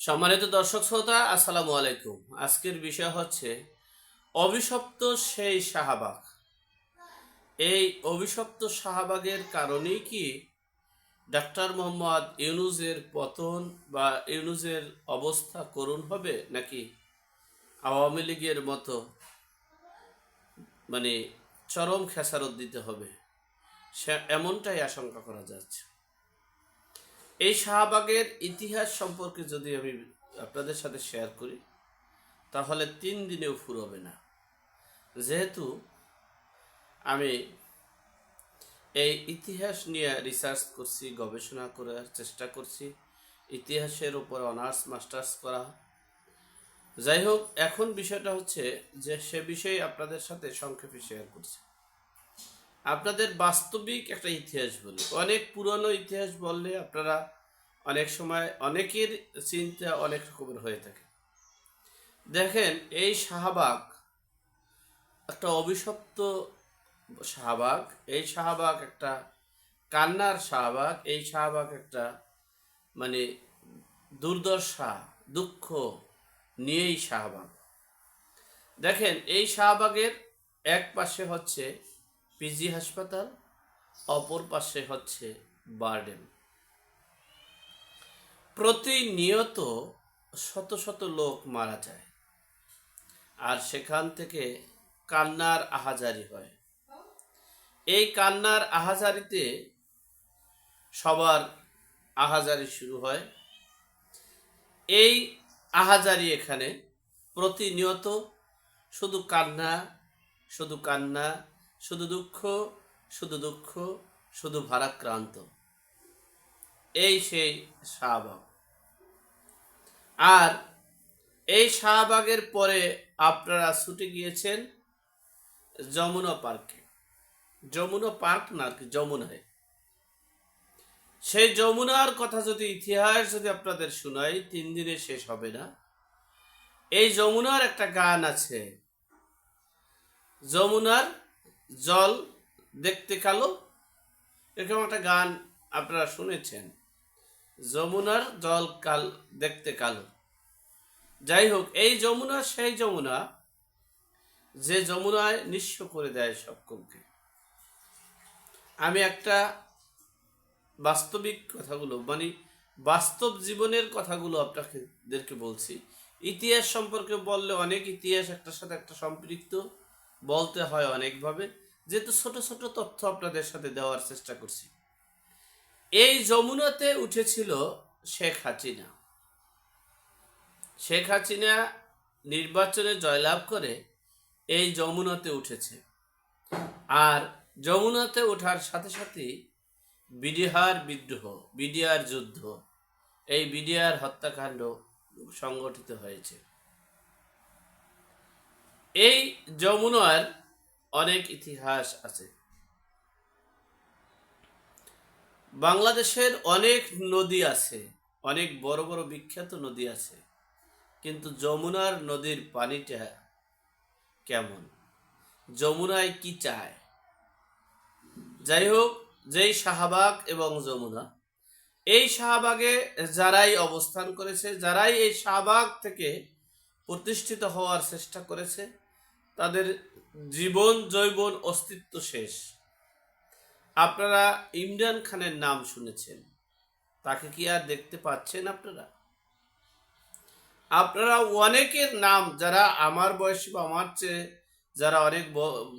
সম্মানিত দর্শক শ্রোতা, আসসালামু আলাইকুম। আজকের বিষয় হচ্ছে, অভিশপ্ত সেই শাহবাগ। এই অভিশপ্ত শাহবাগের কারণেই কি ডাক্তার মোহাম্মদ ইউনুজের পতন বা ইউনুজের অবস্থা করুণ হবে নাকি আওয়ামী লীগের মতো মানে চরম খেসারত দিতে হবে, সে এমনটাই আশঙ্কা করা যাচ্ছে? এই শাহবাগের ইতিহাস সম্পর্কে যদি আমি আপনাদের সাথে শেয়ার করি, তাহলে তিন দিনেও ফুরবে না। যেহেতু আমি এই ইতিহাস নিয়ে রিসার্চ করছি, গবেষণা করার চেষ্টা করছি, ইতিহাসের উপর অনার্স মাস্টার্স করা। যাই হোক, এখন বিষয়টা হচ্ছে যে সে বিষয়ে আপনাদের সাথে সংক্ষেপে শেয়ার করছি। আপনাদের বাস্তবিক একটা ইতিহাস বলি। অনেক পুরনো ইতিহাস বললে আপনারা অনেক সময় অনেকের চিন্তা অনেক রকমের হয়ে থাকে। দেখেন, এই শাহবাগ একটা অভিশপ্ত শাহবাগ, এই শাহবাগ একটা কান্নার শাহবাগ, এই শাহবাগ একটা মানে দুর্দশা, দুঃখ নিয়েই শাহবাগ। দেখেন, এই শাহবাগের এক পাশে হচ্ছে পিজি হাসপাতাল, অপর পাশে হচ্ছে বার্ডেন। প্রতিনিয়ত শত শত লোক মারা যায়। আর সেখান থেকে কান্নার আহাজারি হয়। এই কান্নার আহাজারিতে সবার আহাজারি শুরু হয়। এই আহাজারি এখানে প্রতিনিয়ত শুধু কান্না শুধু কান্না শুধু দুঃখ শুধু দুঃখ, শুধু ভারাক্রান্ত। এই সেই শাহবাগ। আর এই শাহবাগের পরে আপনারা ছুটে গিয়েছেন যমুনা পার্কে। যমুনা পার্ক না কি, যমুনায়। সেই যমুনার কথা যদি ইতিহাস যদি আপনাদের শোনাই, তিন দিনে শেষ হবে না। এই যমুনার একটা গান আছে। যমুনার জল দেখতে কালো, এরকম একটা গান আপনারা শুনেছেন। যমুনার জল কাল দেখতে কালো। যাই হোক, এই যমুনা, সেই যমুনা, যে যমুনায় নিঃস্ব করে দেয় সকলকে আমি একটা বাস্তবিক কথাগুলো মানে বাস্তব জীবনের কথাগুলো আপনাকে বলছি। ইতিহাস সম্পর্কে বললে অনেক ইতিহাস, একটার সাথে একটা সম্পৃক্ত। বলতে হয় অনেকভাবে, যেহেতু ছোট ছোট তথ্য আপনাদের সাথে দেওয়ার চেষ্টা করছি। এই যমুনাতে উঠেছিল শেখ হাসিনা। শেখ হাসিনা নির্বাচনে জয়লাভ করে এই যমুনাতে উঠেছে। আর যমুনাতে ওঠার সাথে সাথে বিডিহার বিদ্রোহ, বিডিআর যুদ্ধ, এই বিডিআর হত্যাকাণ্ড সংগঠিত হয়েছে। এই যমুনার অনেক ইতিহাস আছে। বাংলাদেশের অনেক নদী আছে, অনেক বড় বড় বিখ্যাত নদী আছে, কিন্তু যমুনার নদীর পানিটা কেমন? যমুনায় কি চায়? যাই হোক, যেই শাহবাগ এবং যমুনা, এই শাহবাগে যারাই অবস্থান করেছে, যারাই এই শাহবাগ থেকে প্রতিষ্ঠিত হওয়ার চেষ্টা করেছে তাদের জীবন জৈবন অস্তিত্ব শেষ। আপনারা ইমরান খানের নাম শুনেছেন। তাকে কি আর দেখতে পাচ্ছেন আপনারা? আপনারা অনেকের নাম, যারা আমার বয়সী বা আমার চেয়ে, যারা অনেক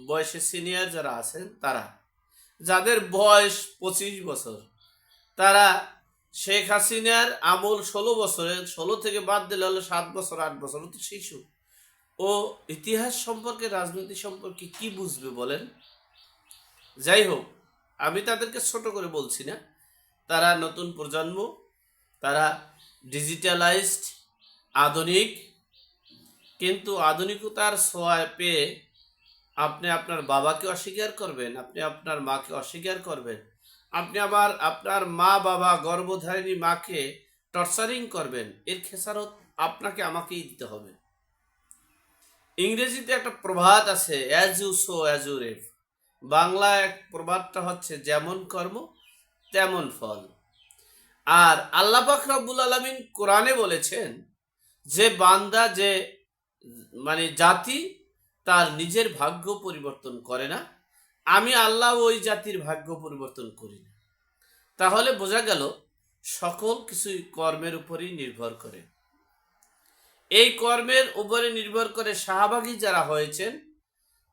বয়সে সিনিয়র যারা আছেন, তারা। যাদের বয়স পঁচিশ বছর, তারা শেখ হাসিনার আমল ষোলো বছরের, ষোলো থেকে বাদ দিলে হলো সাত বছর, আট বছর তো শিশু। ও ইতিহাস সম্পর্কে, রাজনীতি সম্পর্কে কি বুঝবে বলেন? যাই হোক, আমি তাদেরকে ছোট করে বলছি না। তারা নতুন প্রজন্ম, তারা ডিজিটালাইজড, আধুনিক। কিন্তু আধুনিকতার ছোঁয়ায় পেয়ে আপনি আপনার বাবাকে অস্বীকার করবেন, আপনি আপনার মাকে অস্বীকার করবেন, আপনি আবার আপনার মা বাবা গর্ভধারিণী মাকে টর্চারিং করবেন, এর খেসারত আপনাকে আমাকেই দিতে হবে। ইংরেজিতে একটা প্রবাদ আছে as you sow as you reap Bangla এক প্রবাদটা হচ্ছে, যেমন কর্ম, তেমন ফল। আর আল্লাহ পাক রব্বুল আলমিন কোরআনে বলেছেন যে, বান্দা যে মানে জাতি, তার নিজের ভাগ্য পরিবর্তন করে না। আমি আল্লাহ ওই জাতির ভাগ্য পরিবর্তন করি না। তাহলে বোঝা গেল, সকল কিছুই কর্মের উপরই নির্ভর করে। এই কর্মের উপরে নির্ভর করে শাহবাগী যারা হয়েছেন,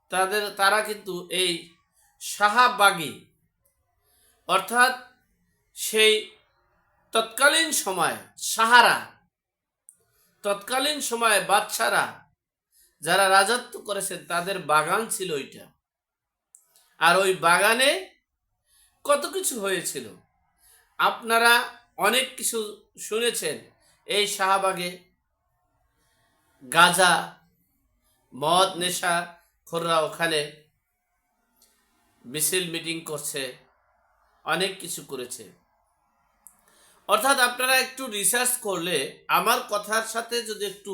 তাদের, তারা কিন্তু এই শাহবাগী, অর্থাৎ সেই তৎকালীন সময় সাহারা, তৎকালীন সময়ে বাচ্চারা যারা রাজত্ব করেছেন, তাদের বাগান ছিল ওইটা। আর ওই বাগানে কত কিছু হয়েছিল? আপনারা অনেক কিছু শুনেছেন এই শাহবাগে। গাজা, মদ, নেশা, খোররা ওখানে মিছিল, মিটিং করছে, অনেক কিছু করেছে। অর্থাৎ আপনারা একটু রিসার্চ করলে, আমার কথার সাথে যদি একটু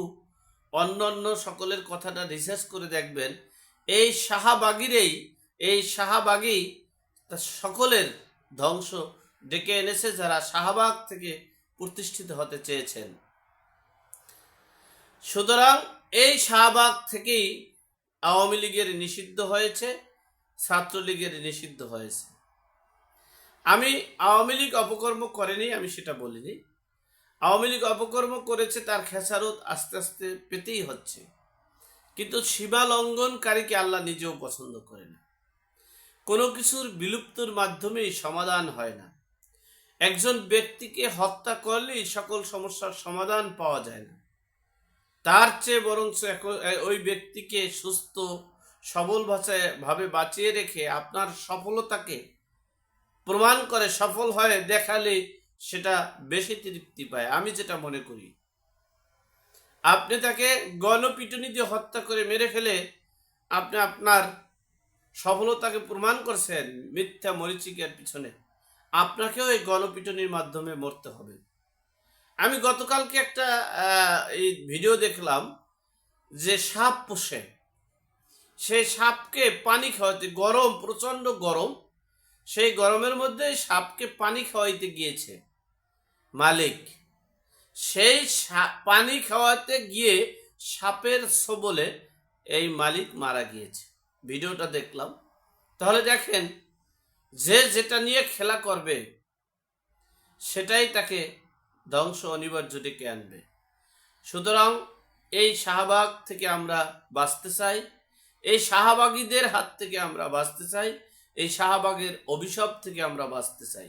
অন্য অন্য সকলের কথাটা রিসার্চ করে দেখবেন, এই শাহবাগিরেই, এই শাহবাগই তা সকলের ধ্বংস ডেকে এনেছে যারা শাহবাগ থেকে প্রতিষ্ঠিত হতে চেয়েছেন। সুতরাং এই শাহবাগ থেকেই আওয়ামী লীগের নিষিদ্ধ হয়েছে, ছাত্রলীগের নিষিদ্ধ হয়েছে। আমি আওয়ামী লীগ অপকর্ম করেনি, আমি সেটা বলিনি। আওয়ামী লীগ অপকর্ম করেছে, তার খেসারত আস্তে আস্তে পেতেই হচ্ছে। কিন্তু সীমা লঙ্ঘনকারীকে আল্লাহ নিজেও পছন্দ করে না। কোনো কিছুর বিলুপ্তর মাধ্যমেই সমাধান হয় না। একজন ব্যক্তিকে হত্যা করলেই সকল সমস্যার সমাধান পাওয়া যায় না। তার চেয়ে বরং ওই ব্যক্তিকে সুস্থ, সবল ভাষায় ভাবে বাঁচিয়ে রেখে আপনার সফলতাকে প্রমাণ করে সফল হয়ে দেখালে সেটা বেশি তৃপ্তি পায়। আমি যেটা মনে করি, আপনি তাকে গণপিটুনি দিয়ে হত্যা করে মেরে ফেলে আপনি আপনার সফলতাকে প্রমাণ করছেন মিথ্যা মরিচিকার পিছনে। আপনাকেও এই গণপিটনির মাধ্যমে মরতে হবে। আমি গতকালকে একটা এই ভিডিও দেখলাম যে সাপ পোষে। সেই সাপকে পানি খাওয়াতে গরম, প্রচণ্ড গরম, সেই গরমের মধ্যে সাপকে পানি খাওয়াইতে গিয়েছে। মালিক, সেই পানি খাওয়াতে গিয়ে সাপের সবলে এই মালিক মারা গিয়েছে। ভিডিওটা দেখলাম। তাহলে দেখেন, যে যেটা নিয়ে খেলা করবে, সেটাই তাকে ধ্বংস অনিবার্য ডেকে আনবে? সুতরাং এই শাহবাগ থেকে আমরা বাঁচতে চাই, এই শাহবাগীদের হাত থেকে আমরা বাঁচতে চাই, এই শাহবাগের অভিশাপ থেকে আমরা বাঁচতে চাই।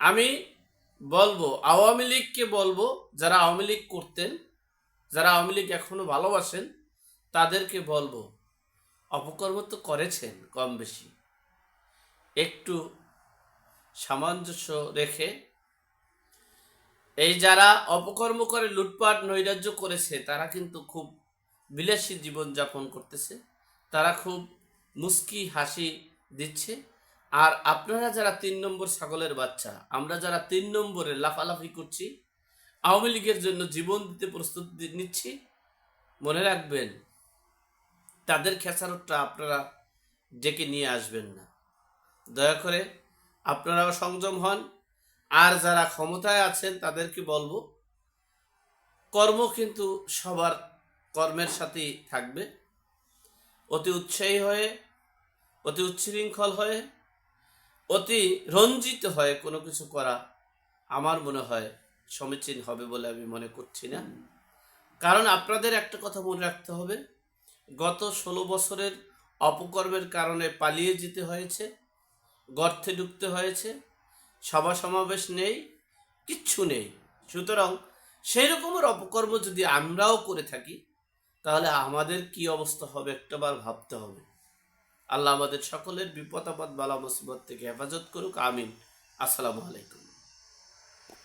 আমি বলব, আওয়ামী লীগকে বলব, যারা আওয়ামী লীগ করতেন, যারা আওয়ামী লীগ এখনও ভালোবাসেন, তাদেরকে বলব, অপকর্ম তো করেছেন কম বেশি। একটু সামঞ্জস্য রেখে এই যারা অপকর্ম করে, লুটপাট, নৈরাজ্য করেছে, তারা কিন্তু খুব বিলাসী জীবনযাপন করতেছে। তারা খুব মুস্কি হাসি দিচ্ছে। আর আপনারা যারা তিন নম্বর ছাগলের বাচ্চা, আমরা যারা তিন নম্বরে লাফালাফি করছি, আওয়ামী লীগের জন্য জীবন দিতে প্রস্তুত নিচ্ছি, মনে রাখবেন, তাদের খেসারতটা আপনারা ডেকে নিয়ে আসবেন না। দয়া করে আপনারাও সংযম হন। আর যারা ক্ষমতায় আছেন তাদেরকে বলব, কর্ম কিন্তু সবার কর্মের সাথেই থাকবে। অতি উৎসাহী হয়ে, অতি উচ্ছৃঙ্খল হয়ে, অতি রঞ্জিত হয়ে কোনো কিছু করা আমার মনে হয় সমীচীন হবে বলে আমি মনে করছি না। কারণ আপনাদের একটা কথা মনে রাখতে হবে, গত ষোলো বছরের অপকর্মের কারণে পালিয়ে যেতে হয়েছে, গর্তে ঢুকতে হয়েছে সভা সমাবেশ নেই, কিচ্ছু নেই। সুতরাং সেই রকমের অপকর্ম যদি আমরাও করে থাকি, তাহলে আমাদের কি অবস্থা হবে একটাবার ভাবতে হবে। আল্লাহ আমাদের সকলের বিপদ আপদ, বালা, মুসিবত থেকে হেফাজত করুক, আমিন। আসসালামু আলাইকুম।